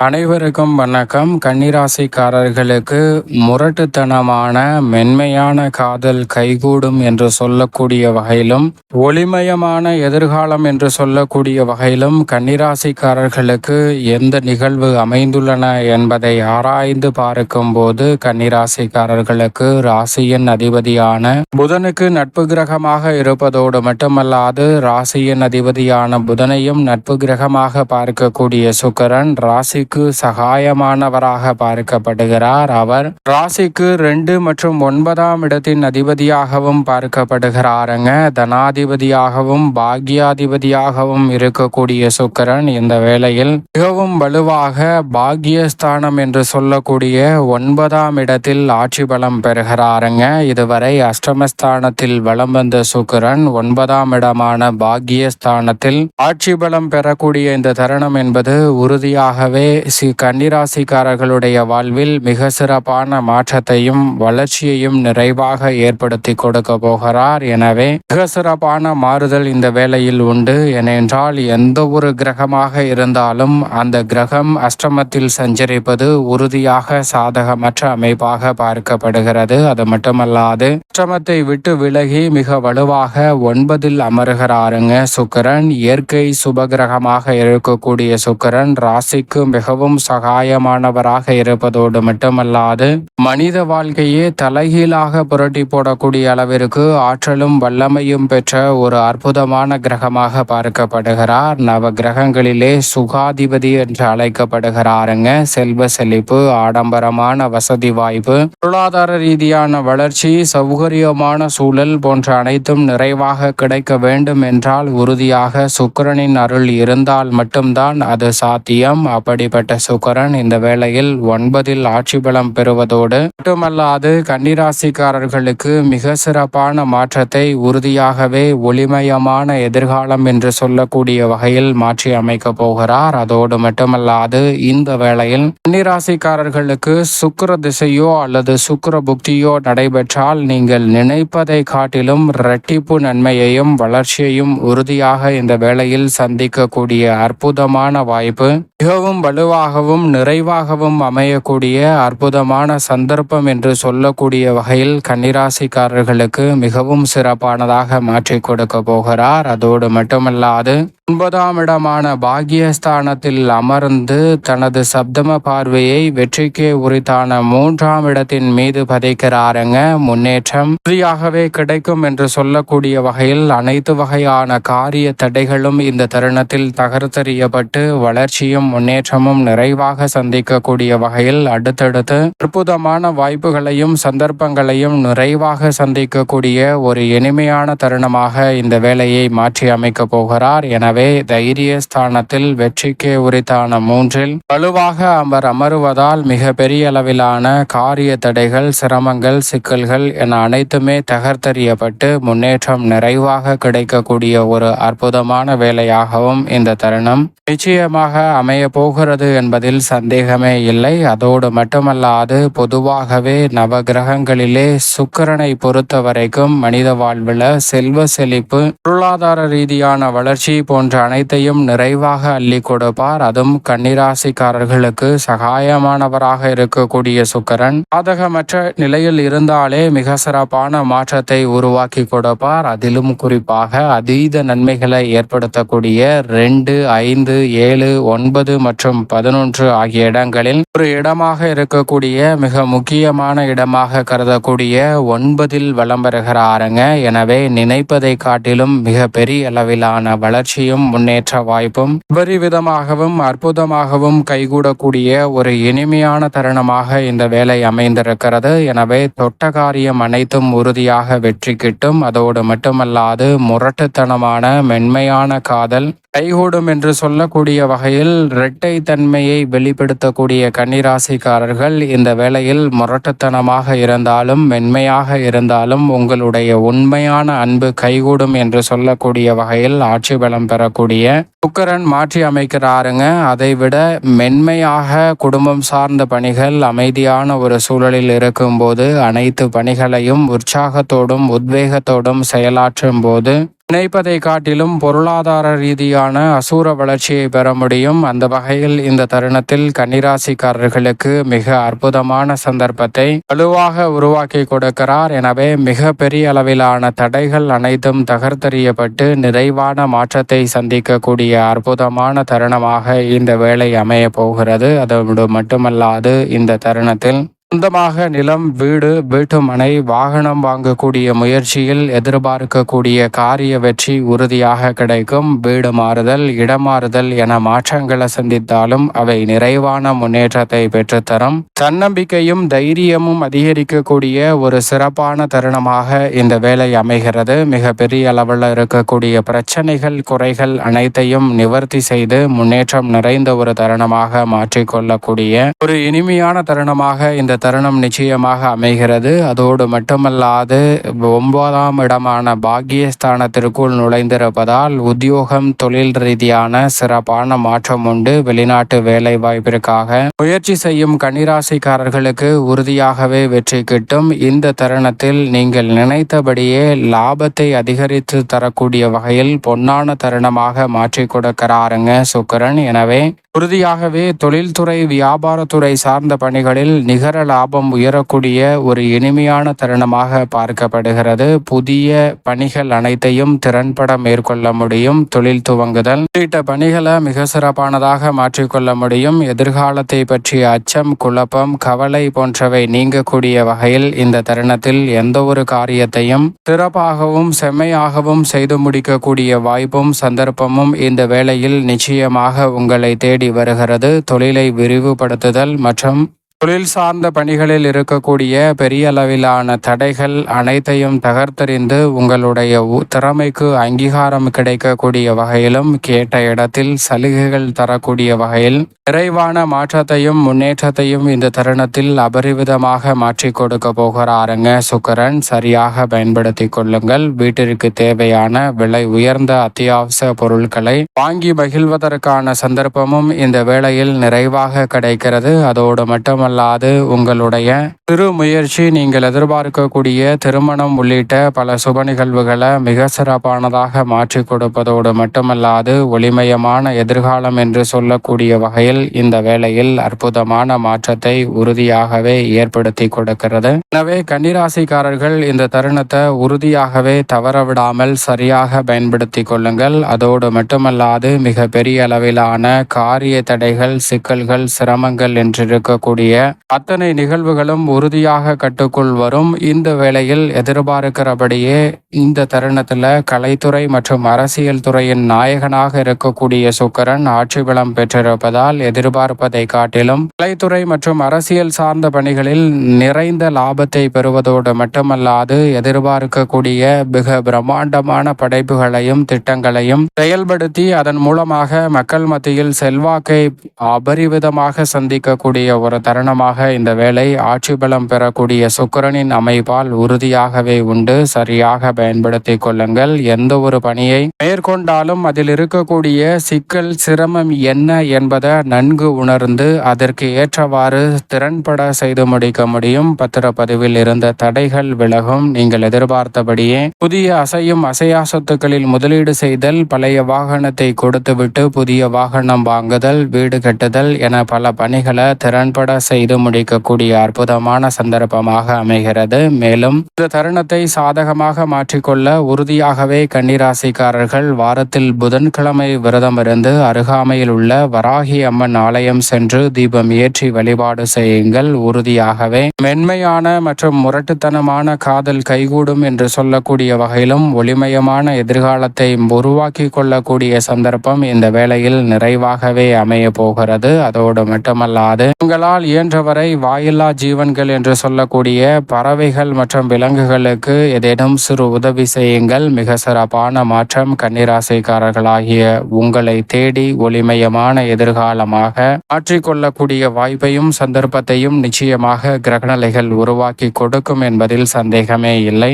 அனைவருக்கும் வணக்கம். கன்னிராசிக்காரர்களுக்கு முரட்டுத்தனமான மென்மையான காதல் கைகூடும் என்று சொல்லக்கூடிய வகையிலும் ஒளிமயமான எதிர்காலம் என்று சொல்லக்கூடிய வகையிலும் கன்னிராசிக்காரர்களுக்கு எந்த நிகழ்வு அமைந்துள்ளன என்பதை ஆராய்ந்து பார்க்கும் போது கன்னிராசிக்காரர்களுக்கு ராசியின் அதிபதியான புதனுக்கு நட்பு கிரகமாக இருப்பதோடு மட்டுமல்லாது ராசியின் அதிபதியான புதனையும் நட்பு கிரகமாக பார்க்கக்கூடிய சுக்கரன் ராசி ராசிக்கு சகாயமானவராக பார்க்கப்படுகிறார் அவர். ராசிக்கு ரெண்டு மற்றும் ஒன்பதாம் இடத்தின் அதிபதியாகவும் பார்க்கப்படுகிறாருங்க. தனாதிபதியாகவும் பாக்யாதிபதியாகவும் இருக்கக்கூடிய சுக்கரன் இந்த வேளையில் மிகவும் வலுவாக பாக்யஸ்தானம் என்று சொல்லக்கூடிய ஒன்பதாம் இடத்தில் ஆட்சி பலம் பெறுகிறாருங்க. இதுவரை அஷ்டமஸ்தானத்தில் வலம் வந்த சுக்கரன் ஒன்பதாம் இடமான பாக்யஸ்தானத்தில் ஆட்சி பலம் பெறக்கூடிய இந்த தருணம் என்பது உறுதியாகவே ஸ்ரீ கன்னிராசிக்காரர்களுடைய வாழ்வில் மிக சிறப்பான மாற்றத்தையும் வளர்ச்சியையும் நிறைவாக ஏற்படுத்தி கொடுக்க போகிறார். எனவே மிக சிறப்பான மாறுதல் இந்த வேளையில் உண்டு. ஏனென்றால் எந்த ஒரு கிரகமாக இருந்தாலும் அந்த கிரகம் அஷ்டமத்தில் சஞ்சரிப்பது உறுதியாக சாதகமற்ற அமைப்பாக பார்க்கப்படுகிறது. அது மட்டுமல்லாது அஷ்டமத்தை விட்டு விலகி மிக வலுவாக ஒன்பதில் அமருகிறாருங்க சுக்கரன். இயற்கை சுபகிரகமாக இருக்கக்கூடிய சுக்கரன். ராசிக்கு மிக மிகவும் சகாயமானவராக இருப்பதோடு மட்டுமல்லாது மனித வாழ்க்கையே தலைகீழாக புரட்டி போடக்கூடிய அளவிற்கு ஆற்றலும் வல்லமையும் பெற்ற ஒரு அற்புதமான கிரகமாக பார்க்கப்படுகிறார். நவ கிரகங்களிலே சுகாதிபதி என்று அழைக்கப்படுகிறாருங்க. செல்வ செழிப்பு ஆடம்பரமான வசதி வாய்ப்பு பொருளாதார ரீதியான வளர்ச்சி சௌகரியமான சூழல் போன்ற அனைத்தும் நிறைவாக கிடைக்க வேண்டும் என்றால் உறுதியாக சுக்கரனின் அருள் இருந்தால் மட்டும்தான் அது சாத்தியம். அப்படிப்பட்ட பெற்ற சுக்கரன் இந்த வேளையில் ஒன்பதில் ஆட்சி பலம் பெறுவதோடு மட்டுமல்லாது கன்னிராசிக்காரர்களுக்கு மிக சிறப்பான மாற்றத்தை உறுதியாகவே ஒளிமயமான எதிர்காலம் என்று சொல்லக்கூடிய வகையில் மாற்றி அமைக்கப் போகிறார். அதோடு மட்டுமல்லாது இந்த வேளையில் கன்னிராசிக்காரர்களுக்கு சுக்கர திசையோ அல்லது சுக்கர புக்தியோ நடைபெற்றால் நீங்கள் நினைப்பதை காட்டிலும் இரட்டிப்பு நன்மையையும் வளர்ச்சியையும் உறுதியாக இந்த வேளையில் சந்திக்கக்கூடிய அற்புதமான வாய்ப்பு. மிகவும் வலுவாகவும் நிறைவாகவும் அமையக்கூடிய அற்புதமான சந்தர்ப்பம் என்று சொல்லக்கூடிய வகையில் கன்னிராசிக்காரர்களுக்கு மிகவும் சிறப்பானதாக மாற்றி கொடுக்க போகிறார். அதோடு மட்டுமல்லாது ஒன்பதாம் இடமான பாக்யஸ்தானத்தில் அமர்ந்து தனது சப்தம பார்வையை வெற்றிக்கு உரித்தான மூன்றாம் இடத்தின் மீது பதைக்கிறாருங்க முன்னேற்றம். உறுதியாகவே கிடைக்கும் என்று சொல்லக்கூடிய வகையில் அனைத்து வகையான காரிய தடைகளும் இந்த தருணத்தில் தகர்த்தறியப்பட்டு வளர்ச்சியும் முன்னேற்றமும் நிறைவாக சந்திக்கக்கூடிய வகையில் அடுத்தடுத்து அற்புதமான வாய்ப்புகளையும் சந்தர்ப்பங்களையும் நிறைவாக சந்திக்கக்கூடிய ஒரு இனிமையான தருணமாக இந்த வேலையை மாற்றி அமைக்க போகிறார். எனவே எனவே தைரிய ஸ்தானத்தில் வெற்றிக்கே உரித்தான மூன்றில் வலுவாக அவர் அமருவதால் மிக பெரிய அளவிலான காரிய தடைகள் சிரமங்கள் சிக்கல்கள் என அனைத்துமே தகர்த்தறியப்பட்டு முன்னேற்றம் நிறைவாக கிடைக்கக்கூடிய ஒரு அற்புதமான வேலையாகவும் இந்த தருணம் நிச்சயமாக அமைய போகிறது என்பதில் சந்தேகமே இல்லை. அதோடு மட்டுமல்லாது பொதுவாகவே நவ கிரகங்களிலே சுக்கரனை பொறுத்த வரைக்கும் மனித வாழ்வில் செல்வ செழிப்பு பொருளாதார ரீதியான வளர்ச்சி போன்ற போன்ற அனைத்தையும் நிறைவாக அள்ளி கொடுப்பார். அதுவும் கன்னிராசிக்காரர்களுக்கு சகாயமானவராக இருக்கக்கூடிய சுக்கரன் பாதகமற்ற நிலையில் இருந்தாலே மிக சிறப்பான மாற்றத்தை உருவாக்கி கொடுப்பார். அதிலும் குறிப்பாக அதீத நன்மைகளை ஏற்படுத்தக்கூடிய ரெண்டு ஐந்து ஏழு ஒன்பது மற்றும் பதினொன்று ஆகிய இடங்களில் ஒரு இடமாக இருக்கக்கூடிய மிக முக்கியமான இடமாக கருதக்கூடிய ஒன்பதில் வளம் பெறுகிறாருங்க எனவே நினைப்பதை காட்டிலும் மிக பெரிய அளவிலான வளர்ச்சியும் வளர்ச்சியும் முன்னேற்ற வாய்ப்பும் விதமாகவும் அற்புதமாகவும் கைகூடக்கூடிய ஒரு இனிமையான தருணமாக இந்த வேலை அமைந்திருக்கிறது. எனவே தொட்ட காரியம் அனைத்தும் உறுதியாக வெற்றி கிட்டும். அதோடு மட்டுமல்லாது முரட்டுத்தனமான மென்மையான காதல் கைகூடும் என்று சொல்லக்கூடிய வகையில் இரட்டை தன்மையை வெளிப்படுத்தக்கூடிய கன்னிராசிக்காரர்கள் இந்த வேளையில் முரட்டுத்தனமாக இருந்தாலும் மென்மையாக இருந்தாலும் உங்களுடைய உண்மையான அன்பு கைகூடும் என்று சொல்லக்கூடிய வகையில் ஆட்சி பலம் பெறக்கூடிய சுக்கரன் மாற்றி அமைக்கிறாருங்க. அதை விட மென்மையாக குடும்பம் சார்ந்த பணிகள் அமைதியான ஒரு சூழலில் இருக்கும்போது அனைத்து பணிகளையும் உற்சாகத்தோடும் உத்வேகத்தோடும் செயலாற்றும் போது நினைப்பதை காட்டிலும் பொருளாதார ரீதியான அசூர வளர்ச்சியை பெற முடியும். அந்த வகையில் இந்த தருணத்தில் கன்னிராசிக்காரர்களுக்கு மிக அற்புதமான சந்தர்ப்பத்தை வலுவாக உருவாக்கி கொடுக்கிறார். எனவே மிக பெரிய அளவிலான தடைகள் அனைத்தும் தகர்த்தறியப்பட்டு நிறைவான மாற்றத்தை சந்திக்கக்கூடிய அற்புதமான தருணமாக இந்த வேலை அமைய போகிறது. அதோடு மட்டுமல்லாது இந்த தருணத்தில் சொந்தமாக நிலம் வீடு வீட்டுமனை வாகனம் வாங்கக்கூடிய முயற்சியில் எதிர்பார்க்கக்கூடிய காரிய வெற்றி உறுதியாக கிடைக்கும். வீடு மாறுதல் இடமாறுதல் என மாற்றங்களை சந்தித்தாலும் அவை நிறைவான முன்னேற்றத்தை பெற்றுத்தரும். தன்னம்பிக்கையும் தைரியமும் அதிகரிக்கக்கூடிய ஒரு சிறப்பான தருணமாக இந்த வேலை அமைகிறது. மிக பெரிய அளவில் இருக்கக்கூடிய பிரச்சனைகள் குறைகள் அனைத்தையும் நிவர்த்தி செய்து முன்னேற்றம் நிறைந்த ஒரு தருணமாக மாற்றிக்கொள்ளக்கூடிய ஒரு இனிமையான தருணமாக இந்த தருணம் நிச்சயமாக அமைகிறது. அதோடு மட்டுமல்லாது ஒன்பதாம் இடமான பாக்கியஸ்தானத்திற்குள் நுழைந்திருப்பதால் உத்தியோகம் தொழில் ரீதியான சிறப்பான மாற்றம் உண்டு. வெளிநாட்டு வேலை வாய்ப்பிற்காக முயற்சி செய்யும் கன்னிராசிக்காரர்களுக்கு உறுதியாகவே வெற்றி கிட்டும். இந்த தருணத்தில் நீங்கள் நினைத்தபடியே லாபத்தை அதிகரித்து தரக்கூடிய வகையில் பொன்னான தருணமாக மாற்றி கொடுக்கிறாருங்க சுக்கரன். எனவே உறுதியாகவே தொழில்துறை வியாபாரத்துறை சார்ந்த பணிகளில் நிகர லாபம் உயரக்கூடிய ஒரு இனிமையான தருணமாக பார்க்கப்படுகிறது. புதிய பணிகள் அனைத்தையும் திறன்பட மேற்கொள்ள முடியும். தொழில் துவங்குதல். உள்ளிட்ட பணிகளை மிக சிறப்பானதாக மாற்றிக்கொள்ள முடியும். எதிர்காலத்தை பற்றிய அச்சம் குழப்பம் கவலை போன்றவை நீங்கக்கூடிய வகையில் இந்த தருணத்தில் எந்த ஒரு காரியத்தையும் சிறப்பாகவும் செம்மையாகவும் செய்து முடிக்கக்கூடிய வாய்ப்பும் சந்தர்ப்பமும் இந்த வேளையில் நிச்சயமாக உங்களை தேடி வருகிறது. தொழிலை விரிவுபடுத்துதல் மற்றும் தொழில் சார்ந்த பணிகளில் இருக்கக்கூடிய பெரிய அளவிலான தடைகள் அனைத்தையும் தகர்த்தறிந்து உங்களுடைய திறமைக்கு அங்கீகாரம் கிடைக்கக்கூடிய வகையிலும் கேட்ட இடத்தில் சலுகைகள் தரக்கூடிய வகையில் விரைவான மாற்றத்தையும் முன்னேற்றத்தையும் இந்த தருணத்தில் அபரிவிதமாக மாற்றி கொடுக்க போகிறாருங்க சுக்கரன். சரியாக பயன்படுத்தி கொள்ளுங்கள். வீட்டிற்கு தேவையான விலை உயர்ந்த அத்தியாவசிய பொருட்களை வாங்கி மகிழ்வதற்கான சந்தர்ப்பமும் இந்த வேளையில் நிறைவாக கிடைக்கிறது. அதோடு மட்டும் மட்டுமல்லாது உங்களுடைய சிறு முயற்சி நீங்கள் எதிர்பார்க்கக்கூடிய திருமணம் உள்ளிட்ட பல சுப நிகழ்வுகளை மிக சிறப்பானதாக மாற்றி கொடுப்பதோடு மட்டுமல்லாது ஒளிமயமான எதிர்காலம் என்று சொல்லக்கூடிய வகையில் இந்த வேளையில் அற்புதமான மாற்றத்தை உறுதியாகவே ஏற்படுத்தி கொடுக்கிறது. எனவே கன்னிராசிக்காரர்கள் இந்த தருணத்தை உறுதியாகவே தவறவிடாமல் சரியாக பயன்படுத்தி கொள்ளுங்கள். அதோடு மட்டுமல்லாது மிக பெரிய அளவிலான காரிய தடைகள் சிக்கல்கள் சிரமங்கள் என்றிருக்கக்கூடிய அத்தனை நிகழ்வுகளும் உறுதியாக கட்டுக்குள் வரும். இந்த வேளையில் எதிர்பார்க்கிறபடியே இந்த தருணத்தில் கலைத்துறை மற்றும் அரசியல் துறையின் நாயகனாக இருக்கக்கூடிய சுக்கரன் ஆட்சி பலம் பெற்றிருப்பதால் எதிர்பார்ப்பதை காட்டிலும் கலைத்துறை மற்றும் அரசியல் சார்ந்த பணிகளில் நிறைந்த லாபத்தை பெறுவதோடு மட்டுமல்லாது எதிர்பார்க்கக்கூடிய மிக பிரம்மாண்டமான படைப்புகளையும் திட்டங்களையும் செயல்படுத்தி அதன் மூலமாக மக்கள் மத்தியில் செல்வாக்கை அபரிவிதமாக சந்திக்கக்கூடிய ஒரு தருணம் காரணமாக இந்த வேலை ஆட்சி பலம் பெறக்கூடிய சுக்கரனின் அமைப்பால் உறுதியாகவே உண்டு. சரியாக பயன்படுத்தி கொள்ளுங்கள். எந்த ஒரு பணியை மேற்கொண்டாலும் அதில் இருக்கக்கூடிய சிக்கல் சிரமம் என்ன என்பதை நன்கு உணர்ந்து அதற்கு ஏற்றவாறு திறன்பட செய்து முடிக்க முடியும். பத்திரப்பதிவில் இருந்த தடைகள் விலகும். நீங்கள் எதிர்பார்த்தபடியே புதிய அசையும் அசையா சொத்துக்களில் முதலீடு செய்தல் பழைய வாகனத்தை கொடுத்துவிட்டு புதிய வாகனம் வாங்குதல் வீடு கட்டுதல் என பல பணிகளை திறன்பட செய்து முடிக்கக்கூடிய அற்புதமான சந்தர்ப்பமாக அமைகிறது. மேலும் இந்த தருணத்தை சாதகமாக மாற்றிக்கொள்ள உறுதியாகவே கன்னிராசிக்காரர்கள் வாரத்தில் புதன்கிழமை விரதம் இருந்து அருகாமையில் உள்ள வராகி அம்மன் ஆலயம் சென்று தீபம் ஏற்றி வழிபாடு செய்யுங்கள். உறுதியாகவே மென்மையான மற்றும் முரட்டுத்தனமான காதல் கைகூடும் என்று சொல்லக்கூடிய வகையிலும் ஒளிமயமான எதிர்காலத்தை உருவாக்கி கொள்ளக்கூடிய சந்தர்ப்பம் இந்த வேளையில் நிறைவாகவே அமைய போகிறது. அதோடு மட்டுமல்லாது உங்களால் இயன்றவரை வாயில்லா ஜீவன்கள் என்று சொல்லக்கூடிய பறவைகள் மற்றும் விலங்குகளுக்கு ஏதேனும் சிறு உதவி செய்யுங்கள். மிக சிறப்பான மாற்றம் கன்னிராசிக்காரர்களாகிய உங்களை தேடி ஒளிமயமான எதிர்காலமாக மாற்றிக்கொள்ளக்கூடிய வாய்ப்பையும் சந்தர்ப்பத்தையும் நிச்சயமாக கிரகணலைகள் உருவாக்கி கொடுக்கும் என்பதில் சந்தேகமே இல்லை.